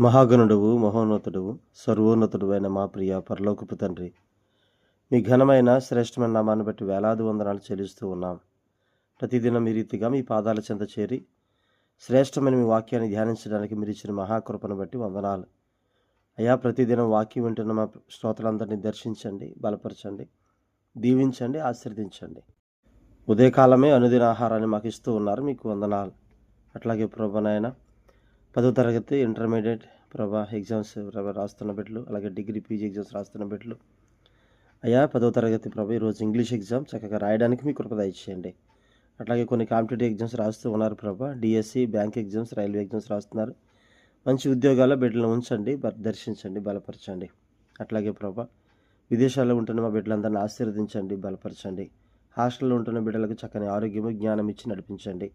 మహాగణుడువు సర్వోన్నతుడు అయిన మా ప్రియ పరలోకపు తండ్రి. మీ ఘనమైన శ్రేష్టమైన నామాన్ని బట్టి వేలాది వందనాలు చెల్లిస్తూ ఉన్నాం. ప్రతిదినం మీ రీతిగా మీ పాదాల చెంత చేరి శ్రేష్టమైన మీ వాక్యాన్ని ధ్యానించడానికి మీరు ఇచ్చిన మహాకృపను బట్టి వందనాలు. అయా ప్రతిదినం వాక్యం వింటున్న మా శ్రోతలందరినీ దర్శించండి బలపరచండి దీవించండి ఆశీర్దించండి ఉదయకాలమే అనుదిన ఆహారాన్ని మాకు ఇస్తూ ఉన్నారు మీకు వందనాలు. అట్లాగే ప్రభునైనా పదో తరగతి ఇంటర్మీడియట్ ప్రభా ఎగ్జామ్స్ ప్రభా రాస్తున్న బిడ్డలు అలాగే డిగ్రీ పీజీ ఎగ్జామ్స్ రాస్తున్న బిడ్డలు అయ్యా పదో తరగతి ప్రభా ఈరోజు ఇంగ్లీష్ ఎగ్జామ్ చక్కగా రాయడానికి మీ కృపద ఇచ్చేయండి అట్లాగే కొన్ని కాంపిటేటివ్ ఎగ్జామ్స్ రాస్తూ ఉన్నారు Prabha. DSC bank exams railway exams రాస్తున్నారు. మంచి ఉద్యోగాల్లో బిడ్డలను ఉంచండి దర్శించండి బలపరచండి. అట్లాగే ప్రభా విదేశాల్లో ఉంటున్న మా బిడ్డలందరినీ ఆశీర్వదించండి బలపరచండి. హాస్టల్లో ఉంటున్న బిడ్డలకు చక్కని ఆరోగ్యము జ్ఞానం ఇచ్చి నడిపించండి.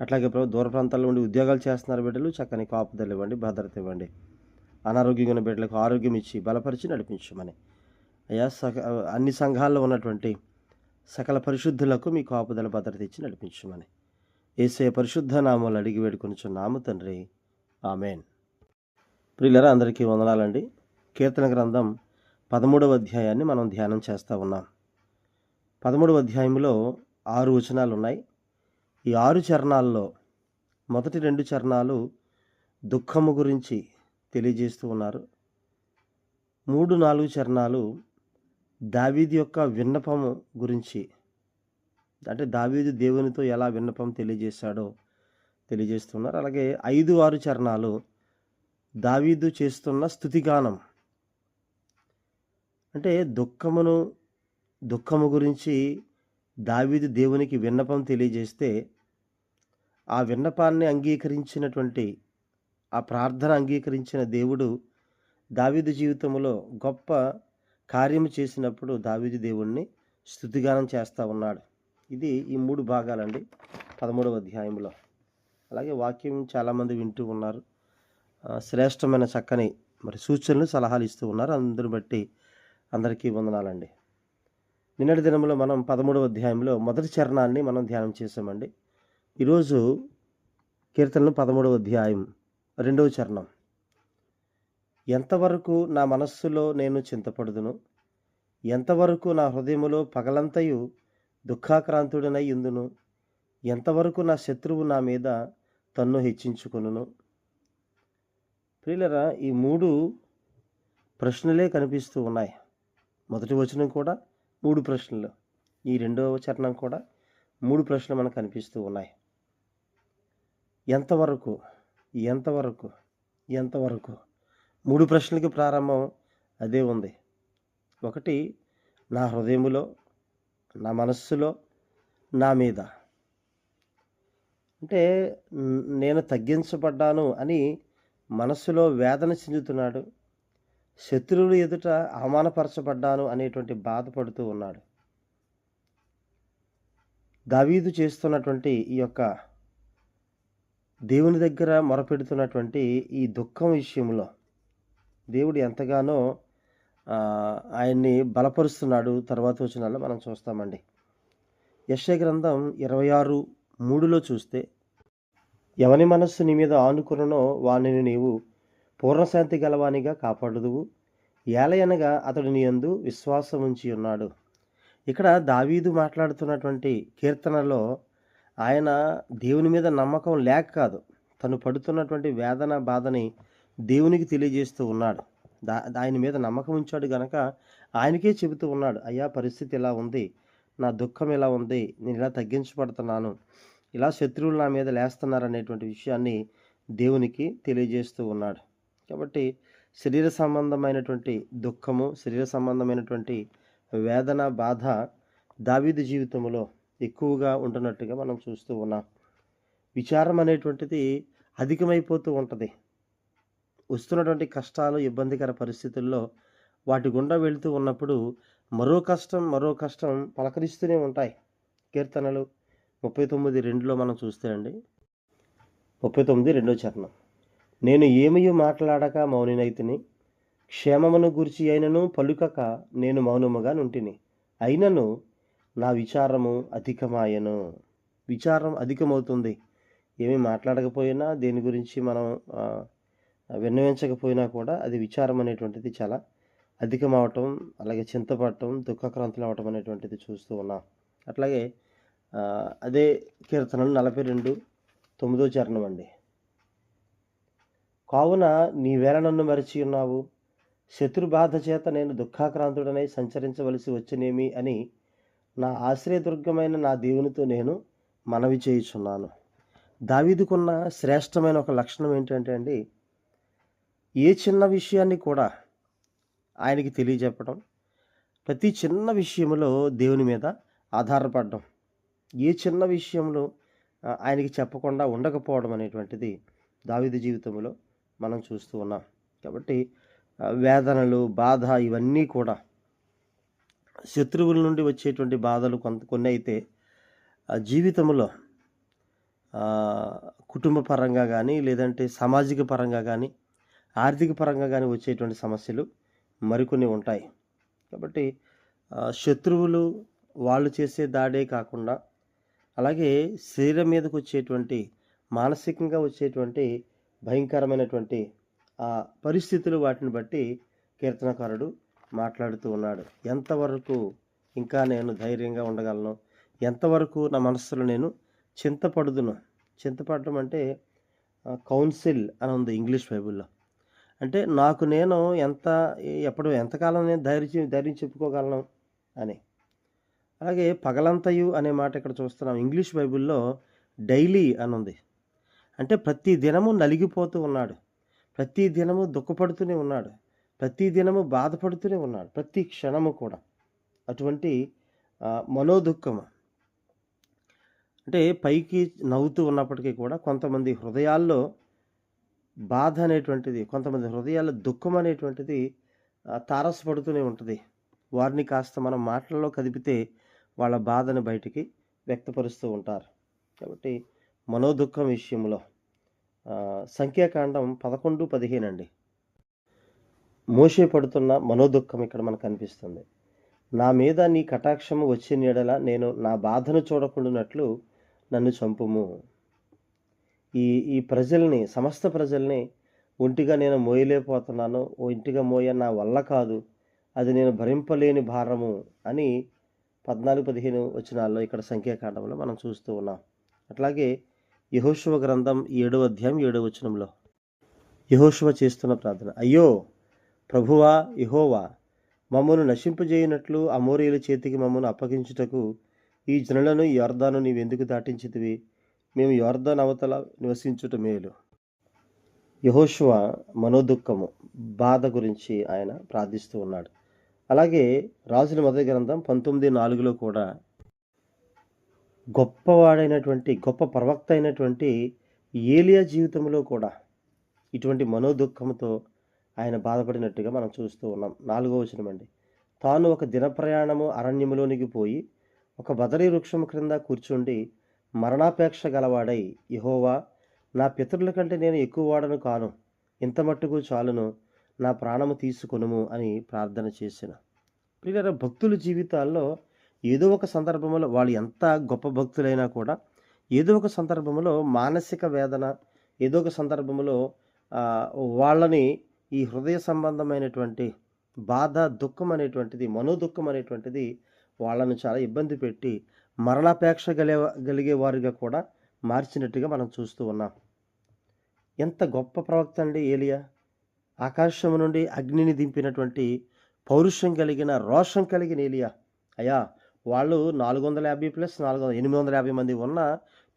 అట్లాగే ప్రభు దూర ప్రాంతాల్లో ఉండి ఉద్యోగాలు చేస్తున్నారు బిడ్డలు చక్కని కాపుదలు ఇవ్వండి భద్రత ఇవ్వండి. అనారోగ్యంగా ఉన్న బిడ్డలకు ఆరోగ్యం ఇచ్చి బలపరిచి నడిపించమని. అయ్యా సక అన్ని సంఘాల్లో ఉన్నటువంటి సకల పరిశుద్ధులకు మీ కాపుదల భద్రత ఇచ్చి నడిపించమని. ఏసే పరిశుద్ధ నామాలు అడిగి వేడుకొనిచున్నాము తండ్రి. ఆమెన్. ప్రియులరా అందరికీ వందనాలండి. కీర్తన గ్రంథం పదమూడవ అధ్యాయాన్ని మనం ధ్యానం చేస్తూ ఉన్నాం. పదమూడవ అధ్యాయంలో ఆరు వచనాలు ఉన్నాయి ఈ ఆరు చరణాల్లో మొదటి రెండు చరణాలు దుఃఖము గురించి తెలియజేస్తూ ఉన్నారు. మూడు నాలుగు చరణాలు దావీది యొక్క విన్నపము గురించి అంటే దావీదు దేవునితో ఎలా విన్నపం తెలియజేశాడో తెలియజేస్తున్నారు అలాగే ఐదు ఆరు చరణాలు దావీదు చేస్తున్న స్థుతిగానం. అంటే దుఃఖమును దుఃఖము గురించి దావీదు దేవునికి విన్నపం తెలియజేస్తే ఆ విన్నపాన్ని అంగీకరించినటువంటి ఆ ప్రార్థన అంగీకరించిన దేవుడు దావీదు జీవితంలో గొప్ప కార్యము చేసినప్పుడు దావీదు దేవుణ్ణి స్థుతిగానం చేస్తూ ఉన్నాడు. ఇది ఈ మూడు భాగాలండి. పదమూడవ అధ్యాయంలో. అలాగే వాక్యం చాలామంది వింటూ ఉన్నారు. శ్రేష్టమైన చక్కని మరి సూచనలు సలహాలు ఇస్తూ ఉన్నారు. అందరు బట్టి అందరికీ వందనాలండి. నిన్నటి దినంలో మనం పదమూడవ అధ్యాయంలో మొదటి చరణాన్ని మనం ధ్యానం చేసామండి ఈరోజు కీర్తనలు పదమూడవ అధ్యాయం రెండవ చరణం. ఎంతవరకు నా మనస్సులో నేను చింతపడుదును ఎంతవరకు నా హృదయములో పగలంతయు దుఃఖాక్రాంతుడినై ఇందును ఎంతవరకు నా శత్రువు నా మీద తన్ను హెచ్చించుకును ప్రియులరా ఈ మూడు ప్రశ్నలే కనిపిస్తూ ఉన్నాయి. మొదటి వచనం కూడా మూడు ప్రశ్నలు. ఈ రెండవ చరణం కూడా మూడు ప్రశ్నలు మనకు కనిపిస్తూ ఉన్నాయి. ఎంతవరకు ఎంతవరకు ఎంతవరకు? మూడు ప్రశ్నలకి ప్రారంభం అదే ఉంది. ఒకటి నా హృదయములో నా మనస్సులో నా మీద. అంటే నేను తగ్గించబడ్డాను అని మనస్సులో వేదన చెందుతున్నాడు. శత్రువులు ఎదుట అవమానపరచబడ్డాను అనేటువంటి బాధపడుతూ ఉన్నాడు. దావీదు చేస్తున్నటువంటి ఈ యొక్క దేవుని దగ్గర మొరపెడుతున్నటువంటి ఈ దుఃఖం విషయంలో దేవుడు ఎంతగానో ఆయన్ని బలపరుస్తున్నాడు. తర్వాత వచ్చినాల్లో మనం చూస్తామండి. యశ గ్రంథం ఇరవై ఆరు మూడులో చూస్తే ఎవని మనస్సు నీ మీద ఆనుకుననో వానిని నీవు పూర్ణశాంతి గలవానిగా కాపాడుదువు. ఏలయనగా అతడు నీ యందు విశ్వాసం ఉంచి ఉన్నాడు ఇక్కడ దావీదు మాట్లాడుతున్నటువంటి కీర్తనలో ఆయన దేవుని మీద నమ్మకం లేక కాదు తను పడుతున్నటువంటి వేదన బాధని దేవునికి తెలియజేస్తూ ఉన్నాడు. దా ఆయన మీద నమ్మకం ఉంచాడు గనక ఆయనకే చెబుతూ ఉన్నాడు అయ్యా పరిస్థితి ఇలా ఉంది నా దుఃఖం ఇలా ఉంది నేను ఇలా తగ్గించబడుతున్నాను ఇలా శత్రువులు నా మీద లేస్తున్నారు అనేటువంటి విషయాన్ని దేవునికి తెలియజేస్తూ ఉన్నాడు. కాబట్టి శరీర సంబంధమైనటువంటి దుఃఖము శరీర సంబంధమైనటువంటి వేదన బాధ దావీదు జీవితంలో ఎక్కువగా ఉంటున్నట్టుగా మనం చూస్తూ ఉన్నాం. విచారం అనేటువంటిది అధికమైపోతూ ఉంటుంది. వస్తున్నటువంటి కష్టాలు ఇబ్బందికర పరిస్థితుల్లో వాటి గుండా వెళుతూ ఉన్నప్పుడు మరో కష్టం మరో కష్టం పలకరిస్తూనే ఉంటాయి. కీర్తనలు ముప్పై తొమ్మిది రెండులో మనం చూస్తే అండి. ముప్పై తొమ్మిది రెండో చరణం. నేను ఏమయో మాట్లాడక మౌనినైతిని క్షేమమును గురించి అయినను పలుకక నేను మౌనముగా నుంటిని. అయినను నా విచారము అధికమాయను. విచారం అధికమవుతుంది. ఏమీ మాట్లాడకపోయినా దేని గురించి మనం విన్నవించకపోయినా కూడా అది విచారం అనేటువంటిది చాలా అధికమవటం అలాగే చింతపడటం దుఃఖక్రాంతులు అవటం అనేటువంటిది చూస్తూ ఉన్నాం. అట్లాగే అదే కీర్తనలు నలభై రెండు తొమ్మిదో చరణం అండి. కావున నీవేళ నన్ను మరచి ఉన్నావు. శత్రుబాధ చేత నేను దుఃఖాక్రాంతుడనై సంచరించవలసి వచ్చినేమి అని నా ఆశ్రయదుర్గమైన నా దేవునితో నేను మనవి చేయుచున్నాను. దావీదుకున్న శ్రేష్టమైన ఒక లక్షణం ఏంటంటే అండి ఏ చిన్న విషయాన్ని కూడా ఆయనకి తెలియజెప్పడం ప్రతి చిన్న విషయంలో దేవుని మీద ఆధారపడడం ఏ చిన్న విషయంలో ఆయనకి చెప్పకుండా ఉండకపోవడం అనేటువంటిది దావిద జీవితంలో మనం చూస్తూ ఉన్నాం. కాబట్టి వేదనలు బాధ ఇవన్నీ కూడా శత్రువుల నుండి వచ్చేటువంటి బాధలు కొంత కొన్ని అయితే జీవితంలో కుటుంబ పరంగా కానీ లేదంటే సామాజిక పరంగా కానీ ఆర్థిక పరంగా కానీ వచ్చేటువంటి సమస్యలు మరికొన్ని ఉంటాయి. కాబట్టి శత్రువులు వాళ్ళు చేసే దాడే కాకుండా అలాగే శరీరం మీదకు వచ్చేటువంటి మానసికంగా వచ్చేటువంటి భయంకరమైనటువంటి ఆ పరిస్థితులు వాటిని బట్టి కీర్తనకారుడు మాట్లాడుతూ ఉన్నాడు. ఎంతవరకు ఇంకా నేను ధైర్యంగా ఉండగలను? ఎంతవరకు నా మనస్సులో నేను చింతపడుదును? చింతపడడం అంటే కౌన్సిల్ అని ఉంది ఇంగ్లీష్ బైబిల్లో. అంటే నాకు నేను ఎంత ఎప్పుడు ఎంతకాలం నేను ధైర్యం ధైర్యం చెప్పుకోగలను అని. అలాగే పగలంతయు అనే మాట ఇక్కడ చూస్తున్నాం. ఇంగ్లీష్ బైబిల్లో డైలీ అని ఉంది. అంటే ప్రతి దినము నలిగిపోతూ ఉన్నాడు. ప్రతి దినము దుఃఖపడుతూనే ఉన్నాడు. ప్రతి దినము బాధపడుతూనే ఉన్నాడు. ప్రతి క్షణము కూడా. అటువంటి మనోదుఖము. అంటే పైకి నవ్వుతూ ఉన్నప్పటికీ కూడా కొంతమంది హృదయాల్లో బాధ అనేటువంటిది కొంతమంది హృదయాల్లో దుఃఖం అనేటువంటిది తారసపడుతూనే ఉంటుంది. వారిని కాస్త మనం మాటల్లో కదిపితే వాళ్ళ బాధను బయటికి వ్యక్తపరుస్తూ ఉంటారు. కాబట్టి మనోదుఖం విషయంలో సంఖ్యాకాండం పదకొండు పదిహేను అండి. మోసే పడుతున్న మనోదుఖం ఇక్కడ మనకు కనిపిస్తుంది నా మీద నీ కటాక్షము వచ్చే నీడల నేను నా బాధను చూడకుండానట్లు నన్ను చంపుము. ఈ ఈ ప్రజల్ని సమస్త ప్రజల్ని ఒంటిగా నేను మోయలేకపోతున్నాను. ఓ ఇంటిగా మోయ నా వల్ల కాదు. అది నేను భరింపలేని భారము అని పద్నాలుగు పదిహేను వచనాల్లో ఇక్కడ సంఖ్యాకాండంలో మనం చూస్తూ ఉన్నాం. అట్లాగే యహోశివ గ్రంథం ఏడవ అధ్యాయం ఏడవ వచనంలో. యహోశివ చేస్తున్న ప్రార్థన. అయ్యో ప్రభువా యహోవా మమ్మను నశింపజేయనట్లు అమోరీల చేతికి మమ్మను అప్పగించుటకు ఈ జనులను యోర్దాను నీవెందుకు దాటించితివి? మేము యోర్దాన్ అవతల నివసించుట మేలు. యహోశువ మనోదుఖము బాధ గురించి ఆయన ప్రార్థిస్తూ ఉన్నాడు. అలాగే రాజుల మొదటి గ్రంథం పంతొమ్మిది నాలుగులో కూడా గొప్పవాడైనటువంటి గొప్ప ప్రవక్త అయినటువంటి ఏలియా జీవితంలో కూడా ఇటువంటి మనోదుఖంతో ఆయన బాధపడినట్టుగా మనం చూస్తూ ఉన్నాం. నాలుగో వచనం అండి. తాను ఒక దిన ప్రయాణము అరణ్యములోనికి పోయి ఒక బదరీ వృక్షము క్రింద కూర్చుండి మరణాపేక్ష గలవాడై ఇహోవా నా పితరుల కంటే నేను ఎక్కువ వాడను కాను. ఇంత మట్టుకు చాలును నా ప్రాణము తీసుకొనుము అని ప్రార్థన చేసిన. ప్రియుల భక్తుల జీవితాల్లో ఏదో ఒక సందర్భంలో వాళ్ళు ఎంత గొప్ప భక్తులైనా కూడా ఏదో ఒక సందర్భంలో మానసిక వేదన ఏదో ఒక సందర్భంలో వాళ్ళని ఈ హృదయ సంబంధమైనటువంటి బాధ దుఃఖం అనేటువంటిది మనోదుఖం అనేటువంటిది వాళ్ళను చాలా ఇబ్బంది పెట్టి మరణాపేక్ష గలే కలిగే వారిగా కూడా మార్చినట్టుగా మనం చూస్తూ ఉన్నాం. ఎంత గొప్ప ప్రవక్త అండి ఏలియా. ఆకాశం నుండి అగ్నిని దింపినటువంటి పౌరుషం కలిగిన రోషం కలిగిన ఏలియా. అయ్యా వాళ్ళు నాలుగు వందల యాభై ప్లస్ నాలుగు వందల ఎనిమిది వందల యాభై మంది ఉన్నా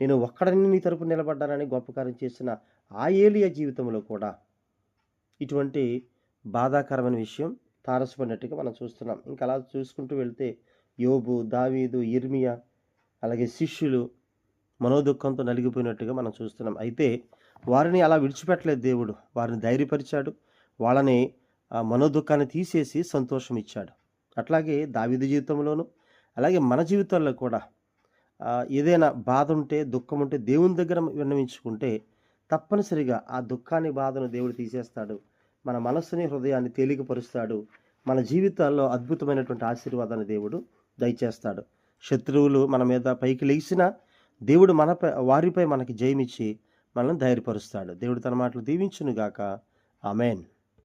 నేను ఒక్కడని నీ తరపు నిలబడ్డానని గొప్ప కార్యం చేసిన ఆ ఏలియా జీవితంలో కూడా ఇటువంటి బాధాకరమైన విషయం తారసపడినట్టుగా మనం చూస్తున్నాం. ఇంకా అలా చూసుకుంటూ వెళ్తే యోబు దావీదు ఇర్మియా అలాగే శిష్యులు మనోదుఖంతో నలిగిపోయినట్టుగా మనం చూస్తున్నాం. అయితే వారిని అలా విడిచిపెట్టలేదు దేవుడు. వారిని ధైర్యపరిచాడు. వాళ్ళని ఆ మనోదుఖాన్ని తీసేసి సంతోషం ఇచ్చాడు. అట్లాగే దావిద జీవితంలోనూ అలాగే మన జీవితాల్లో కూడా ఏదైనా బాధ ఉంటే దుఃఖం ఉంటే దేవుని దగ్గర విన్నవించుకుంటే తప్పనిసరిగా ఆ దుఃఖాన్ని బాధను దేవుడు తీసేస్తాడు. మన మనస్సుని హృదయాన్ని తేలికపరుస్తాడు. మన జీవితాల్లో అద్భుతమైనటువంటి ఆశీర్వాదాన్ని దేవుడు దయచేస్తాడు. శత్రువులు మన మీద పైకి లేచినా దేవుడు మనపై వారిపై మనకి జయమిచ్చి మనల్ని ధైర్యపరుస్తాడు. దేవుడు తన మాటలు దీవించునుగాక. ఆమెన్.